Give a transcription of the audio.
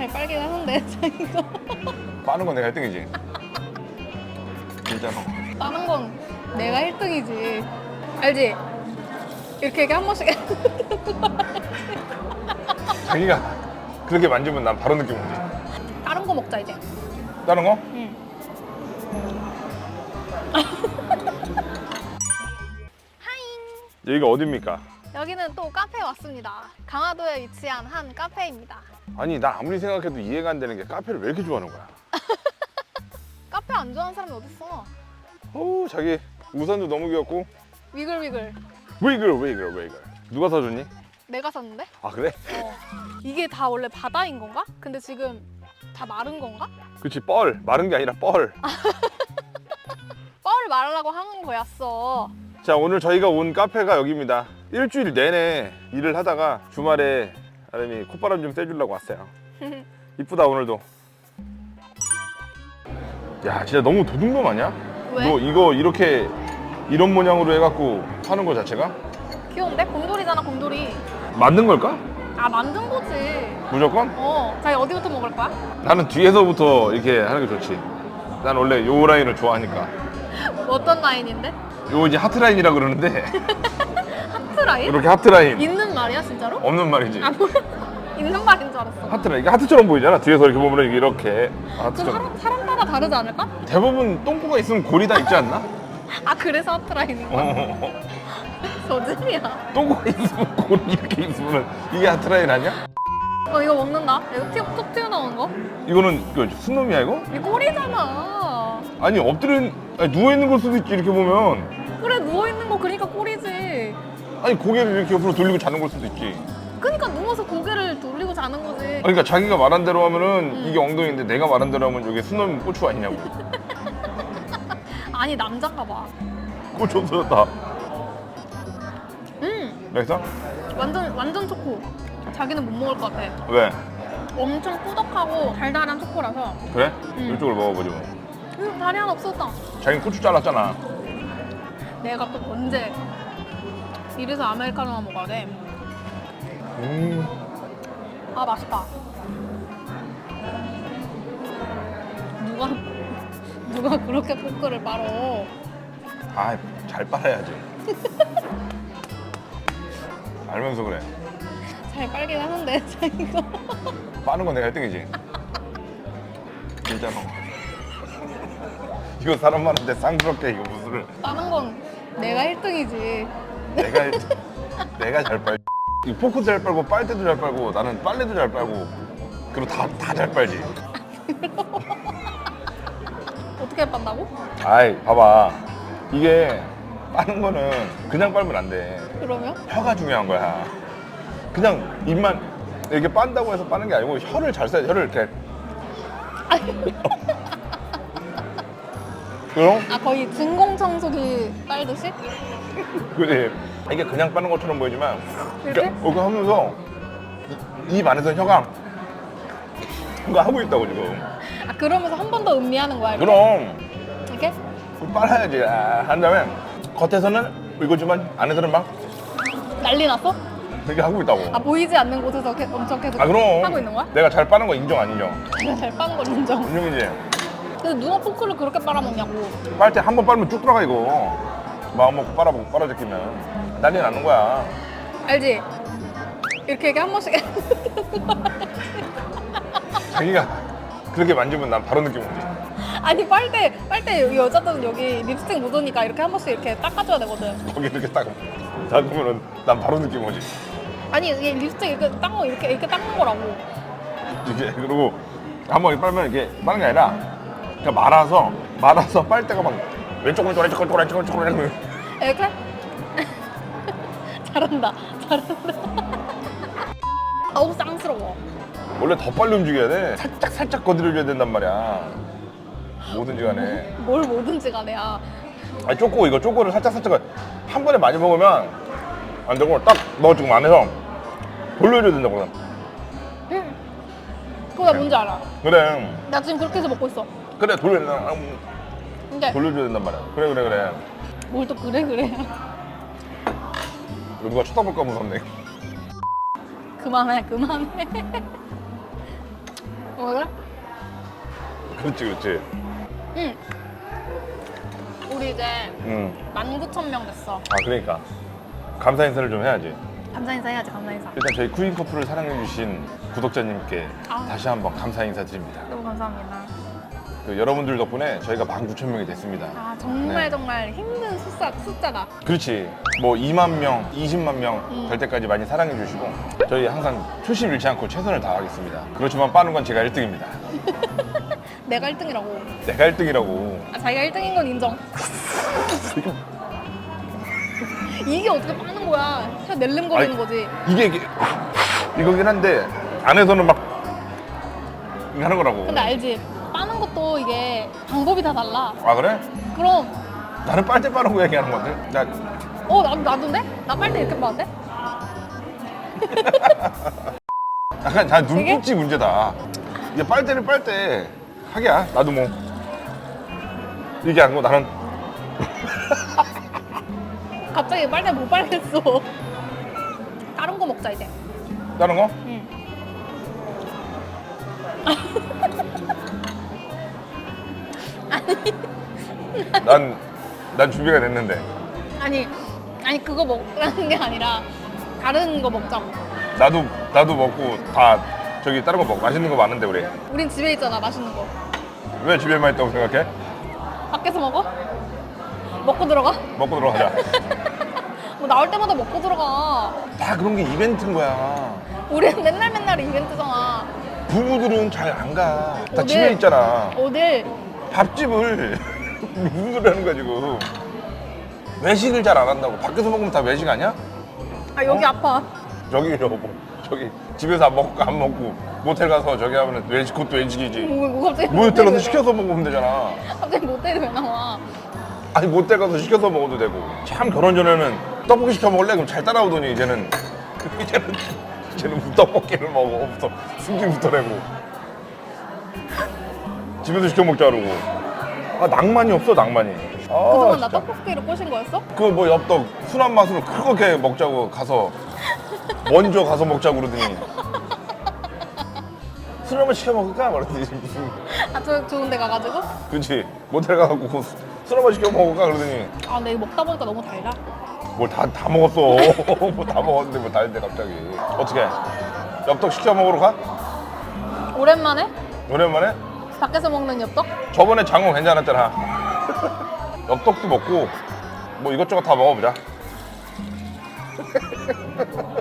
잘 빨긴 하는데 이거 빠는 건 내가 1등이지. 진짜로. 다른 건 내가 1등이지 알지? 이렇게 이렇게 한 번씩 자기가 그렇게 만지면 난 바로 느낌 오지. 다른 거 먹자 이제 다른 거? 응. 하잉 여기가 어딥니까? 여기는 또 카페에 왔습니다 강화도에 위치한 한 카페입니다 아니 나 아무리 생각해도 이해가 안 되는 게 카페를 왜 이렇게 좋아하는 거야? 카페 안 좋아하는 사람이 어딨어 어우 자기 우산도 너무 귀엽고 위글위글 위글 위글 위글 누가 사줬니? 내가 샀는데? 아 그래? 어. 이게 다 원래 바다인 건가? 근데 지금 다 마른 건가? 그치 뻘 마른 게 아니라 뻘. 뻘 말라고 하는 거였어. 자 오늘 저희가 온 카페가 여기입니다. 일주일 내내 일을 하다가 주말에 아름이 콧바람 좀 쐬주려고 왔어요. 이쁘다 오늘도. 야 진짜 너무 도둑놈 아니야? 왜? 너 이거 이렇게 이런 모양으로 해갖고 하는 거 자체가 귀여운데? 곰돌이잖아, 곰돌이. 만든 걸까? 아, 만든 거지. 무조건? 어. 자기 어디부터 먹을 거야? 나는 뒤에서부터 이렇게 하는 게 좋지. 난 원래 요 라인을 좋아하니까. 어떤 라인인데? 요 이제 하트 라인이라 그러는데 하트 라인? 이렇게 하트 라인 있는 말이야, 진짜로? 없는 말이지. 아, 뭐야? 있는 말인 줄 알았어. 하트 라인 이게 하트처럼 보이잖아. 뒤에서 이렇게 보면 이게 이렇게 그 하트처럼. 사람, 사람 따라 다르지 않을까? 대부분 똥꼬가 있으면 골이 다 있지 않나? 아, 그래서 하트 라인인 거야? 어, 저질이야. 똥꼬가 있으면 골이 이렇게 있으면 이게 하트 라인 아니야? 어, 이거 먹는다. 이거 튀어, 툭 튀어나오는 거? 이거는 이거 순놈이야 이거? 이 꼬리잖아. 아니 엎드린 아니, 누워 있는 걸 수도 있지 이렇게 보면 아니 고개를 이렇게 옆으로 돌리고 자는 걸 수도 있지. 그러니까 누워서 고개를 돌리고 자는 거지. 그러니까 자기가 말한 대로 하면은 이게 엉덩이인데 내가 말한 대로 하면 이게 순놈 고추 아니냐고. 아니 남자가 봐. 고추 없어졌다. 음, 그래서 완전 완전 초코. 자기는 못 먹을 것 같아. 왜? 엄청 꾸덕하고 달달한 초코라서. 그래? 음. 이쪽으로 먹어보지 뭐. 음, 다리 하나 없었다. 자기는 고추 잘랐잖아. 내가 또 언제 이래서 아메리카노만 먹어야 돼. 음. 아 맛있다. 누가 누가 그렇게 포크를 빨어? 아, 잘 빨아야지. 알면서 그래. 잘 빨긴 하는데 자기가. 빠는 건 내가 1등이지. 진짜로. 이거 사람 많은데 쌍스럽게 이거 무술을 다른 건 내가 1등이지. 내가 1등. 내가 잘 빨. 이 포크도 잘 빨고 빨대도 잘 빨고 나는 빨래도 잘 빨고 그리고 다다 잘 빨지. 어떻게 빤다고? 아이 봐봐 이게 빠는 거는 그냥 빨면 안 돼. 그러면? 혀가 중요한 거야. 그냥 입만 이렇게 빤다고 해서 빠는 게 아니고 혀를 잘 써야 돼. 혀를 이렇게. 그럼 아 거의 진공 청소기 빨듯이? 그래 이게 그냥 빠는 것처럼 보이지만 이렇게? 이렇게 이렇게 하면서 입 안에서 혀가 뭔가 하고 있다고 지금. 아 그러면서 한 번 더 음미하는 거야 이렇게? 그럼 이렇게? 빨아야지. 아, 한 다음에 겉에서는 이거지만 안에서는 막 난리 났어? 이렇게 하고 있다고. 아 보이지 않는 곳에서 게- 엄청 계속 아 그럼 하고 있는 거야? 내가 잘 빠는 거 인정 안 인정? 내가 잘 빠는 걸 인정 인정이지. 근데 누가 포크를 그렇게 빨아먹냐고 빨 때 한 번 빨면 쭉 들어가 이거 마음 먹고 빨아보고 빨아제끼면 난리 나는 거야. 알지? 이렇게 이렇게 한 번씩. 자기가 그렇게 만지면 난 바로 느낌 오지. 아니 빨대 빨대 여자들은 여기 립스틱 묻으니까 이렇게 한 번씩 이렇게 닦아줘야 되거든. 거기 이렇게 딱 닦으면은 난 바로 느낌 오지. 아니 이게 립스틱 이렇게 거 이렇게 이렇게 닦는 거라고. 이게 그리고 한번 빨면 이렇게 빠는 게 아니라 그냥 말아서 말아서 빨 때가 막 왼쪽 왼쪽 왼쪽 왼쪽 왼쪽 왼쪽 왼쪽 이렇게? 잘한다 잘한다. 어우 쌍스러워. 원래 더 빨리 움직여야 돼. 살짝. 살짝 건드려줘야 된단 말이야. 뭐든지 간에. 뭘 뭐든지 간에 야 아니 쪼꼬 이거 쪼꼬를 살짝 살짝 한 번에 많이 먹으면 안 되고 딱 넣어주고 안에서 돌려줘야 된다고 응. 그거 나 뭔지 알아. 그래. 나 지금 그렇게 해서 먹고 있어. 그래 돌려야 된다 근데 돌려줘야 된단 말이야 그래 그래 그래 뭘 또 그래 그래 누가 쳐다볼까 무섭네 그만해 그만해 어, 그래? 그렇지 그렇지 응. 우리 이제 음. 19,000명 됐어. 아 그러니까 감사 인사를 좀 해야지 감사 인사 해야지, 감사 인사. 일단 저희 쿠인 커플을 사랑해주신 구독자님께 아. 다시 한번 감사 인사드립니다 너무 감사합니다. 그 여러분들 덕분에 저희가 19,000명이 됐습니다 아, 정말 네. 정말 힘든 숫자, 숫자다. 그렇지 뭐 2만 명, 20만 명될 음. 때까지 많이 사랑해 주시고 저희 항상 초심 잃지 않고 최선을 다하겠습니다 그렇지만 빠는 건 제가 1등입니다 내가 1등이라고. 내가 1등이라고 아, 자기가 1등인 건 인정. 이게 어떻게 빠는 거야? 그냥 낼름거리는 거지. 이게, 이게 이거긴 한데 안에서는 막 하는 거라고 근데 알지? 빠는 것도 이게 방법이 다 달라. 아 그래? 그럼, 나는 빨대 빠는 거 얘기하는 건데 나 어, 나, 나도인데? 나 빨대 이렇게 빠는데? 약간 다? 눈빛이 문제다 이게 빨대는 빨대 하기야 나도 뭐 이게 아니고 나는 갑자기 빨대 못 빨겠어. 다른 거 먹자, 이제. 다른 거? 응. 난, 난 준비가 됐는데 아니, 아니, 그거 먹라는 게 아니라 다른 거 먹자고. 나도 나도 먹고 다 저기 다른 거 먹고 맛있는 거 많은데 우리 우린 집에 있잖아, 맛있는 거. 왜 집에만 있다고 생각해? 밖에서 먹어? 먹고 들어가? 먹고 들어가자 뭐 나올 때마다 먹고 들어가. 다 그런 게 이벤트인 거야 우리는 맨날 맨날 이벤트잖아. 부부들은 잘 안가다 어딜? 집에 있잖아 어딜 밥집을 무슨 소리 하는 거야 지금 외식을 잘 안 한다고 밖에서 먹으면 다 외식 아니야? 아 여기 어? 아파. 저기 여보 저기 집에서 안 먹고 안 먹고 모텔 가서 저기 하면 외식 그것도 외식이지 뭐, 뭐 갑자기 모텔 가서 왜 시켜서 먹으면 되잖아 나와? 갑자기 모텔이 왜 나와? 아니 모텔 가서 시켜서 먹어도 되고 참 결혼 전에는 떡볶이 시켜 먹을래 그럼 잘 따라오더니 이제는 이제는 이제는 떡볶이를 먹어 부터 승질부터 내고 집에서 시켜 먹자 그러고 아 낭만이 없어 낭만이 아, 그동안 나 진짜. 떡볶이를 꼬신 거였어? 그 뭐 엽떡 순한 맛으로 그렇게 먹자고 가서 먼저 가서 먹자고 그러더니 술 한번 시켜 먹을까? 말했더니 아 저 좋은 데 가가지고? 그치 모텔 가갖고 술 한번 시켜 먹을까? 그러더니 아 근데 이거 먹다 보니까 너무 달다. 뭘다 다 먹었어. 뭐 다 먹었는데 뭐 다른데 갑자기. 어떻게? 엽떡 시켜 먹으러 가? 오랜만에 오랜만에? 밖에서 먹는 엽떡? 저번에 장어 괜찮았잖아. 엽떡도 먹고 뭐 이것저것 다 먹어보자.